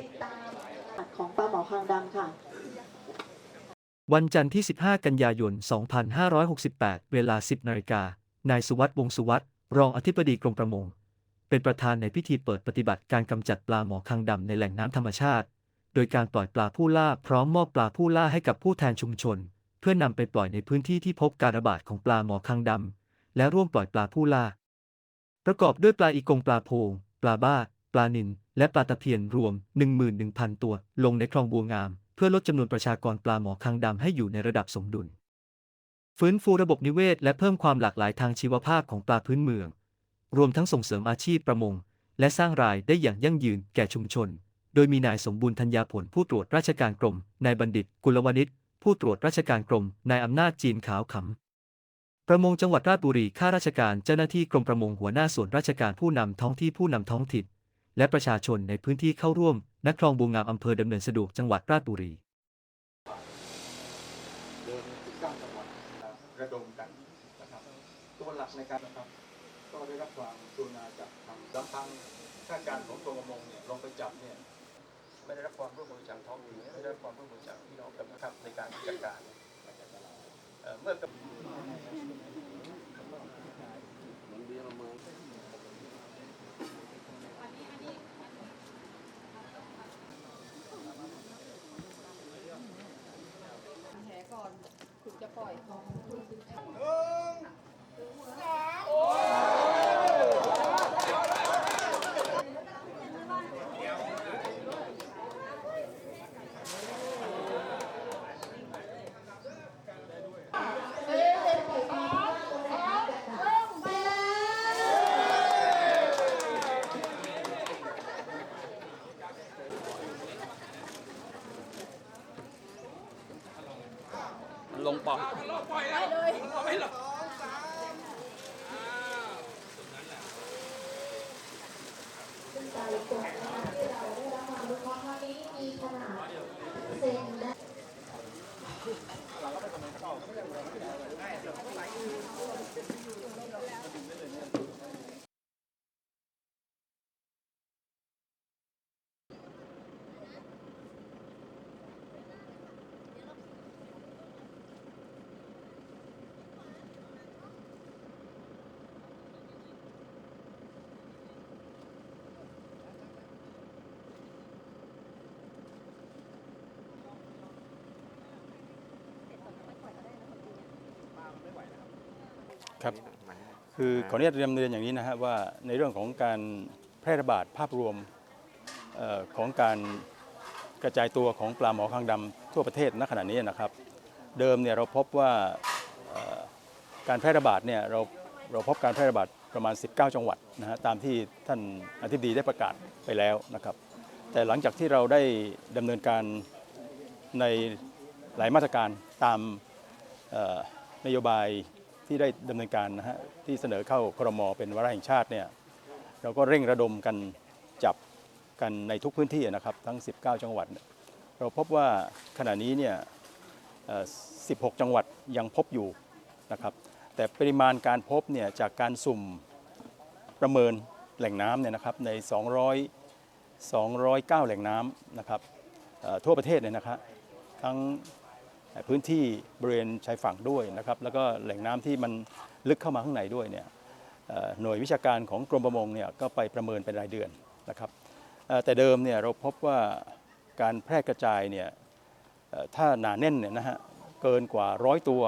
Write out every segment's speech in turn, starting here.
ติดตามของปลาหมอคางดำค่ะ วันจันทร์ที่ 15 กันยายน 2568 เวลา 10 นาฬิกา นายสุวัสด์วงศ์สุวัสด์รองอธิบดีกรมประมง เป็นประธานในพิธีเปิดปฏิบัติการกำจัดปลาหมอคางดำในแหล่งน้ำธรรมชาติ โดยการปล่อยปลาผู้ล่าพร้อมมอบปลาผู้ล่าให้กับผู้แทนชุมชน พื่อนำไปปล่อยในพื้นที่ที่พบการระบาดของปลาหมอคางดำและร่วมปล่อยปลาผู้ล่า ประกอบด้วยปลาอีกงปลาโพง ปลาบ้า ปลานิลและปลาตะเพียนรวม 11,000 ตัว ลงในคลองบัวงาม เพื่อลดจำนวนประชากรปลาหมอคางดำให้อยู่ในระดับสมดุล ฟื้นฟูระบบนิเวศและเพิ่มความหลากหลายทางชีวภาพของปลาพื้นเมือง รวมทั้งส่งเสริมอาชีพประมง และสร้างรายได้อย่างยั่งยืนแก่ชุมชน โดยมีนายสมบูรณ์ธัญญาผลผู้ตรวจราชการกรมนายบัณฑิต กุลวณิช ผู้ตรวจราชการกรมนายอำนาจจีนขาวขำ ประมงจังหวัดราชบุรีข้าราชการเจ้าหน้าที่กรมประมงหัวหน้าส่วนราชการผู้นำท้องที่ผู้นำท้องถิ่นและประชาชนในพื้นที่เข้าร่วมณคลองบูงามอำเภอดำเนินสะดวกจังหวัดราชบุรีเดินถึงเก้าจังหวัดระดมกันนะครับตัวหลักในการนะครับ ก็ได้รับความกรุณาจากทางลำพังข้าการของกรมประมงเนี่ยลงไปจับเนี่ย ไม่ได้รับความร่วมมือจากท้องถิ่นไม่ได้รับความร่วมมือจากพี่น้องกันนะครับในการจัดการเอ่อเมื่อกับแผลก่อนถึงจะปล่อย ลงปอดซึ่งการลงตัวนะคะที่เราได้รับความรู้ครั้งนี้มีขนาดเซนได้ ครับ คือขออนุญาตเรียนเรียนอย่างนี้นะฮะว่าในเรื่องของการแพร่ระบาดภาพรวมเอ่อของการกระจายตัวของปลาหมอคางดำทั่วประเทศณขณะนี้นะครับ เดิมเนี่ยเราพบว่าเอ่อการแพร่ระบาดเนี่ยเราเราพบการแพร่ระบาดประมาณ 19 จังหวัดนะฮะตามที่ท่านอธิบดีได้ประกาศไปแล้วนะครับ แต่หลังจากที่เราได้ดำเนินการในหลายมาตรการตามเอ่อนโยบาย ที่ได้ดำเนินการนะฮะที่เสนอเข้าครมเป็นวาระแห่งชาติเนี่ยเราก็เร่งระดมกันจับกันในทุกพื้นที่นะครับทั้ง 19 จังหวัด เราพบว่าขณะนี้เนี่ย 16 จังหวัดยังพบอยู่นะครับแต่ปริมาณการพบเนี่ยจากการสุ่มประเมินแหล่งน้ำเนี่ยนะครับใน 200 209 แหล่งน้ำนะครับทั่วประเทศเนี่ยนะครับทั้ง พื้นที่บริเวณชายฝั่งด้วยนะครับแล้วก็แหล่งน้ำที่มันลึกเข้ามาข้างในด้วยเนี่ยหน่วยวิชาการของกรมประมงเนี่ยก็ไปประเมินเป็นรายเดือนนะครับแต่เดิมเนี่ยเราพบว่าการแพร่กระจายเนี่ยถ้าหนาแน่นเนี่ยนะฮะเกินกว่าร้อยตัว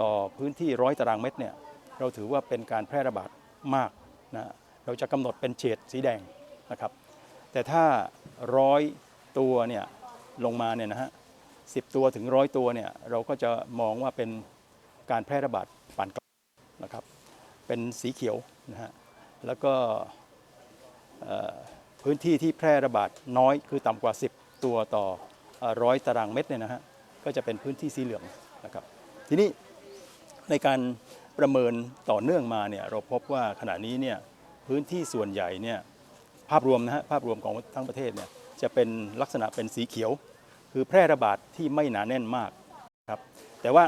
ต่อพื้นที่ร้อยตารางเมตรเนี่ยเราถือว่าเป็นการแพร่ระบาดมากนะเราจะกำหนดเป็นเฉดสีแดงนะครับแต่ถ้าร้อยตัวเนี่ยลงมาเนี่ยนะฮะ 10 ตัวถึงร้อยตัวเนี่ยเราก็จะมองว่าเป็นการแพร่ระบาดปานกลางนะครับ เป็นสีเขียวนะฮะแล้วก็พื้นที่ที่แพร่ระบาดน้อยคือต่ำกว่า 10 ตัวต่อร้อยตารางเมตรเนี่ยนะฮะก็จะเป็นพื้นที่สีเหลืองนะครับ ทีนี้ในการประเมินต่อเนื่องมาเนี่ยเราพบว่าขณะนี้เนี่ยพื้นที่ส่วนใหญ่เนี่ยภาพรวมนะฮะภาพรวมของทั้งประเทศเนี่ยจะเป็นลักษณะเป็นสีเขียว คือแพร่ระบาดที่ไม่หนาแน่นมากครับแต่ว่า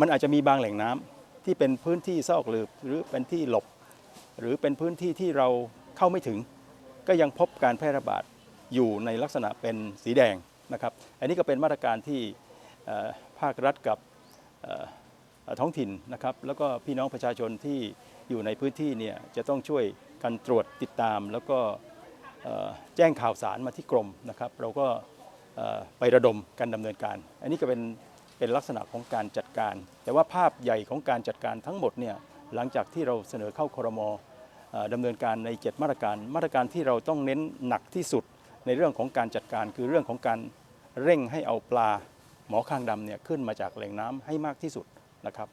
มันอาจจะมีบางแหล่งน้ำที่เป็นพื้นที่ซอกหลืบหรือเป็นที่หลบ หรือเป็นพื้นที่ที่เราเข้าไม่ถึง ก็ยังพบการแพร่ระบาดอยู่ในลักษณะเป็นสีแดงนะครับ อันนี้ก็เป็นมาตรการที่ภาครัฐกับท้องถิ่นนะครับ แล้วก็พี่น้องประชาชนที่อยู่ในพื้นที่เนี่ยจะต้องช่วยกันตรวจติดตาม แล้วก็แจ้งข่าวสารมาที่กรมนะครับ เราก็ ไประดมการดำเนินการ อันนี้ก็เป็นเป็นลักษณะของการจัดการ แต่ว่าภาพใหญ่ของการจัดการทั้งหมดเนี่ยหลังจากที่เราเสนอเข้าครมเอ่อดำเนินการใน 7 มาตรการ มาตรการที่เราต้องเน้นหนักที่สุดในเรื่องของการจัดการ คือเรื่องของการเร่งให้เอาปลาหมอคางดำเนี่ยขึ้นมาจากแหล่งน้ำให้มากที่สุดนะครับ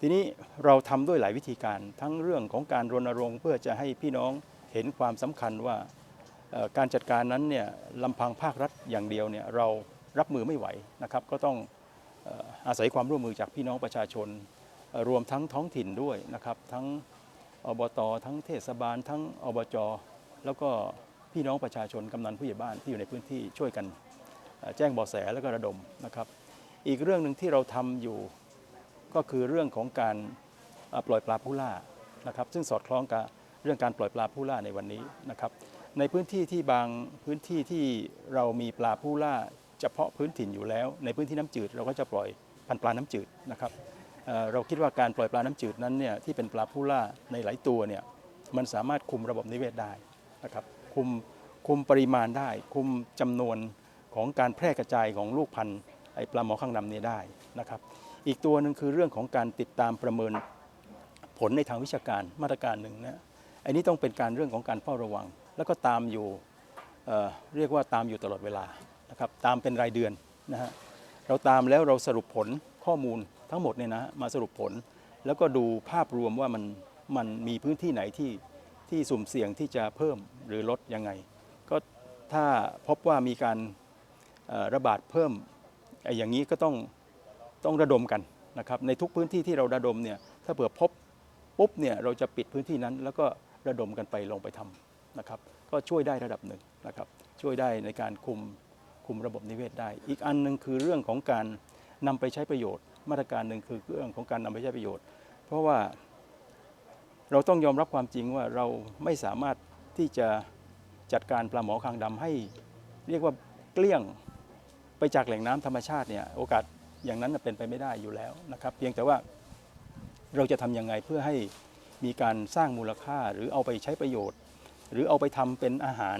ทีนี้เราทำด้วยหลายวิธีการทั้งเรื่องของการรณรงค์เพื่อจะให้พี่น้องเห็นความสำคัญว่า การจัดการนั้นเนี่ยลำพังภาครัฐอย่างเดียวเนี่ยเรารับมือไม่ไหวนะครับ ก็ต้องอาศัยความร่วมมือจากพี่น้องประชาชน รวมทั้งท้องถิ่นด้วยนะครับ ทั้งอบตทั้งเทศบาล ทั้งอบจแล้วก็พี่น้องประชาชนกำนันผู้ใหญ่บ้านที่อยู่ในพื้นที่ช่วยกันแจ้งเบาะแสแล้วก็ระดมนะครับ อีกเรื่องหนึ่งที่เราทำอยู่ก็คือเรื่องของการปล่อยปลาผู้ล่านะครับ ซึ่งสอดคล้องกับเรื่องการปล่อยปลาผู้ล่าในวันนี้นะครับ ในพื้นที่ที่บางพื้นที่ที่เรามีปลาผู้ล่าเฉพาะพื้นถิ่นอยู่แล้ว ในพื้นที่น้ำจืดเราก็จะปล่อยพันปลาน้ำจืดนะครับเเราคิดว่าการปล่อยปลาน้ำจืดนั้นเนี่ยที่เป็นปลาผู้ล่าในหลายตัวเนี่ยมันสามารถคุมระบบนิเวศได้นะครับคุมคุมปริมาณได้ คุมจำนวนของการแพร่กระจายของลูกพันธุ์ไอปลาหมอข้างดำเนี่ยได้นะครับอีกตัวหนึ่งคือเรื่องของการติดตามประเมินผลในทางวิชาการมาตรการหนึ่งนะอันนี้ต้องเป็นการเรื่องของการเฝ้าระวัง แล้วก็ตามอยู่เเรียกว่าตามอยู่ตลอดเวลานะครับตามเป็นรายเดือนนะฮะเราตามแล้วเราสรุปผลข้อมูลทั้งหมดเนี่ยนะมาสรุปผล แล้วก็ดูภาพรวมว่ามันมันมีพื้นที่ไหนที่ที่สุ่มเสี่ยงที่จะเพิ่มหรือลดยังไง ก็ถ้าพบว่ามีการระบาดเพิ่มไอ้อย่างนี้ก็ต้องต้องระดมกันนะครับในทุกพื้นที่ที่เราระดมเนี่ยถ้าเผื่อพบปุ๊บเนี่ยเราจะปิดพื้นที่นั้น แล้วก็ระดมกันไปลงไปทำ นะครับ ก็ช่วยได้ระดับหนึ่งนะครับ ช่วยได้ในการคุมคุมระบบนิเวศได้ อีกอันหนึ่งคือเรื่องของการนำไปใช้ประโยชน์ มาตรการหนึ่งคือเรื่องของการนำไปใช้ประโยชน์ เพราะว่าเราต้องยอมรับความจริงว่าเราไม่สามารถที่จะจัดการปลาหมอคางดำให้ เรียกว่าเกลี้ยงไปจากแหล่งน้ำธรรมชาติเนี่ยโอกาสอย่างนั้นเป็นไปไม่ได้อยู่แล้วนะครับ เพียงแต่ว่าเราจะทำยังไงเพื่อให้มีการสร้างมูลค่าหรือเอาไปใช้ประโยชน์ หรือเอาไปทำเป็นอาหาร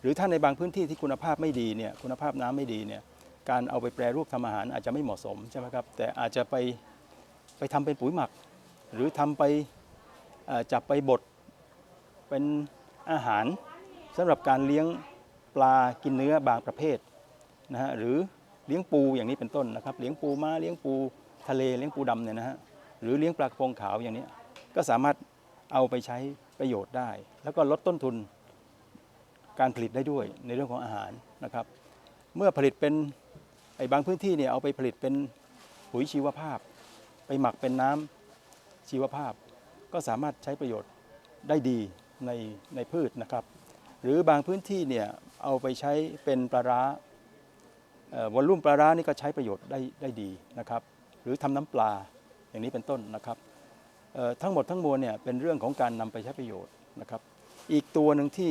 หรือถ้าในบางพื้นที่ที่คุณภาพไม่ดีเนี่ยคุณภาพน้ำไม่ดีเนี่ยการเอาไปแปรรูปทำอาหารอาจจะไม่เหมาะสมใช่ไหมครับแต่อาจจะไปไปทำเป็นปุ๋ยหมัก หรือทำไปจับไปบดเป็นอาหารสำหรับการเลี้ยงปลากินเนื้อบางประเภทนะฮะหรือเลี้ยงปูอย่างนี้เป็นต้นนะครับเลี้ยงปูม้าเลี้ยงปูทะเลเลี้ยงปูดำเนี่ยนะฮะหรือเลี้ยงปลากระพงขาวอย่างนี้ก็สามารถเอาไปใช้ ประโยชน์ได้ แล้วก็ลดต้นทุนการผลิตได้ด้วยในเรื่องของอาหารนะครับ เมื่อผลิตเป็นไอ้บางพื้นที่เนี่ยเอาไปผลิตเป็นปุ๋ยชีวภาพ ไปหมักเป็นน้ำชีวภาพ ก็สามารถใช้ประโยชน์ได้ดีในในพืชนะครับ หรือบางพื้นที่เนี่ยเอาไปใช้เป็นปลาร้าวอลลุ่มปลาร้านี่ก็ใช้ประโยชน์ได้ได้ดีนะครับ หรือทำน้ำปลาอย่างนี้เป็นต้นนะครับ ทั้งหมดทั้งมวลเนี่ยเป็นเรื่องของการนำไปใช้ประโยชน์นะครับ อีกตัวหนึ่งที่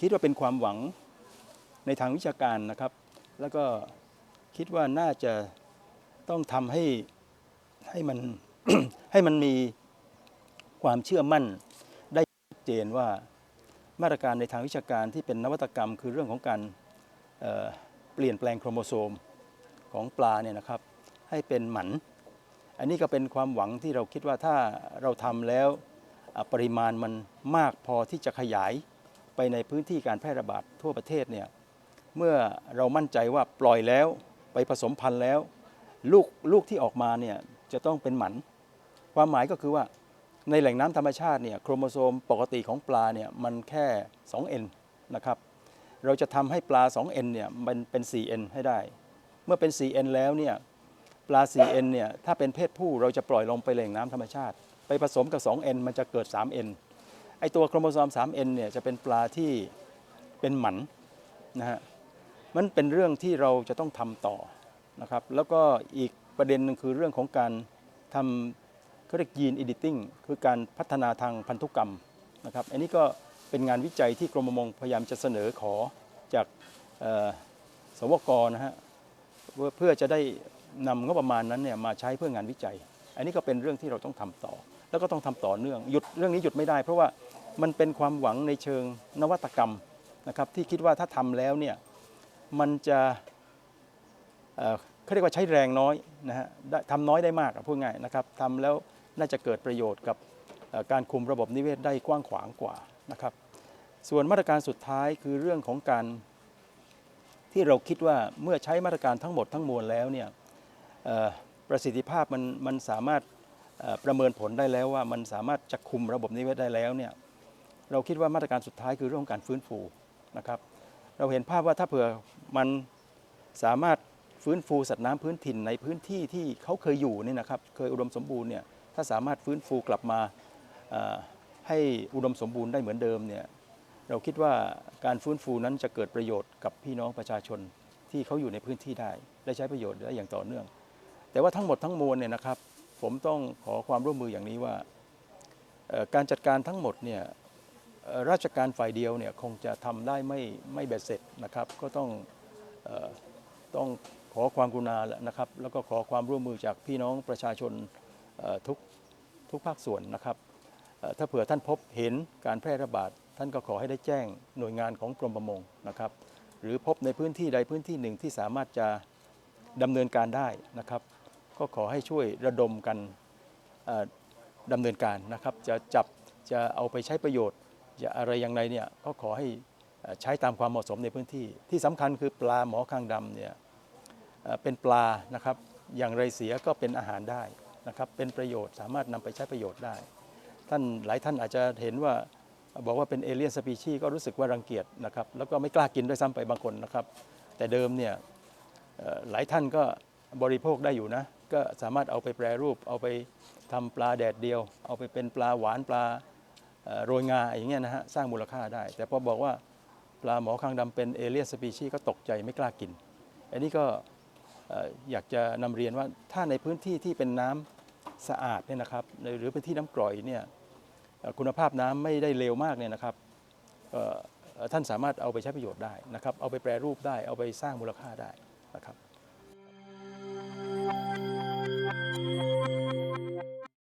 คิดว่าเป็นความหวังในทางวิชาการนะครับ แล้วก็คิดว่าน่าจะต้องทำให้ให้มัน ให้มันมีความเชื่อมั่นได้ชัดเจนว่ามาตรการในทางวิชาการที่เป็นนวัตกรรม คือเรื่องของการเเปลี่ยนแปลงโครโมโซมของปลาเนี่ยนะครับ ให้เป็นหมัน อันนี้ก็เป็นความหวังที่เราคิดว่าถ้าเราทำแล้วปริมาณมันมากพอที่จะขยายไปในพื้นที่การแพร่ระบาดทั่วประเทศเนี่ยเมื่อเรามั่นใจว่าปล่อยแล้วไปผสมพันธุ์แล้ว ลูกลูกที่ออกมาเนี่ยจะต้องเป็นหมัน ความหมายก็คือว่าในแหล่งน้ำธรรมชาติเนี่ยโครโมโซมปกติของปลาเนี่ยมันแค่ 2n นะครับเราจะทำให้ปลา 2n เนี่ยมันเป็น 4n ให้ได้ เมื่อเป็น 4n แล้วเนี่ย ปลา 4n เนี่ยถ้าเป็นเพศผู้เราจะปล่อยลงไปแหล่งน้ำธรรมชาติ ไปผสมกับ 2n มันจะเกิด 3n ไอตัวโครโมโซม 3n เนี่ยจะเป็นปลาที่เป็นหมันนะฮะมันเป็นเรื่องที่เราจะต้องทำต่อนะครับแล้วก็อีกประเด็นหนึ่งคือเรื่องของการทำเขาเรียกยีน editing คือการพัฒนาทางพันธุกรรมนะครับอันนี้ก็เป็นงานวิจัยที่กรมประมงพยายามจะเสนอขอจากสวกนะฮะเพื่อจะได้ นำงบประมาณนั้นเนี่ยมาใช้เพื่องานวิจัย อันนี้ก็เป็นเรื่องที่เราต้องทำต่อ แล้วก็ต้องทำต่อเนื่องหยุดเรื่องนี้หยุดไม่ได้ เพราะว่ามันเป็นความหวังในเชิงนวัตกรรมนะครับที่คิดว่าถ้าทำแล้วเนี่ยมันจะเเขาเรียกว่าใช้แรงน้อยนะฮะทำน้อยได้มากพูดง่ายนะครับทำแล้วน่าจะเกิดประโยชน์กับการคุมระบบนิเวศได้กว้างขวางกว่านะครับ ส่วนมาตรการสุดท้ายคือเรื่องของการที่เราคิดว่าเมื่อใช้มาตรการทั้งหมดทั้งมวลแล้วเนี่ย ประสิทธิภาพมันมันสามารถประเมินผลได้แล้วว่ามันสามารถจะคุมระบบนิเวศได้แล้วเนี่ยเราคิดว่ามาตรการสุดท้ายคือเรื่องของการฟื้นฟูนะครับ เราเห็นภาพว่าถ้าเผื่อมันสามารถฟื้นฟูสัตว์น้ำพื้นถิ่นในพื้นที่ที่เขาเคยอยู่นี่นะครับเคยอุดมสมบูรณ์เนี่ยถ้าสามารถฟื้นฟูกลับมาให้อุดมสมบูรณ์ได้เหมือนเดิมเนี่ยเราคิดว่าการฟื้นฟูนั้นจะเกิดประโยชน์กับพี่น้องประชาชนที่เขาอยู่ในพื้นที่ได้ได้ใช้ประโยชน์ได้อย่างต่อเนื่อง แต่ว่าทั้งหมดทั้งมวลเนี่ยนะครับ ผมต้องขอความร่วมมืออย่างนี้ว่าการจัดการทั้งหมดเนี่ยราชการฝ่ายเดียวเนี่ยคงจะทำได้ไม่ไม่เบ็ดเสร็จนะครับ ก็ต้องต้องขอความกรุณาแหละนะครับ แล้วก็ขอความร่วมมือจากพี่น้องประชาชนทุกทุกภาคส่วนนะครับถ้าเผื่อท่านพบเห็นการแพร่ระบาดท่านก็ขอให้ได้แจ้งหน่วยงานของกรมประมงนะครับ หรือพบในพื้นที่ใดพื้นที่หนึ่งที่สามารถจะดำเนินการได้นะครับ ก็ขอให้ช่วยระดมกันดำเนินการนะครับ จะจับจะเอาไปใช้ประโยชน์จะอะไรอย่างไรเนี่ยก็ขอให้ใช้ตามความเหมาะสมในพื้นที่ ที่สำคัญคือปลาหมอคางดำเนี่ยเป็นปลานะครับอย่างไรเสียก็เป็นอาหารได้นะครับเป็นประโยชน์สามารถนำไปใช้ประโยชน์ได้ ท่านหลายท่านอาจจะเห็นว่าบอกว่าเป็นเอเลียนสปีชีก็รู้สึกว่ารังเกียจนะครับแล้วก็ไม่กล้ากินด้วยซ้ำไปบางคนนะครับ แต่เดิมเนี่ยหลายท่านก็บริโภคได้อยู่นะ ก็สามารถเอาไปแปรรูป เอาไปทำปลาแดดเดียว เอาไปเป็นปลาหวานปลาโรยงาอย่างเงี้ยนะฮะสร้างมูลค่าได้ แต่พอบอกว่าปลาหมอคางดำเป็นเอเลียนสปีชีก็ตกใจไม่กล้ากิน อันนี้ก็อยากจะนำเรียนว่าถ้าในพื้นที่ที่เป็นน้ำสะอาดเนี่ยนะครับในหรือพื้นที่น้ำกร่อยเนี่ยคุณภาพน้ำไม่ได้เลวมากเนี่ยนะครับท่านสามารถเอาไปใช้ประโยชน์ได้นะครับ เอาไปแปรรูปได้ เอาไปสร้างมูลค่าได้นะครับ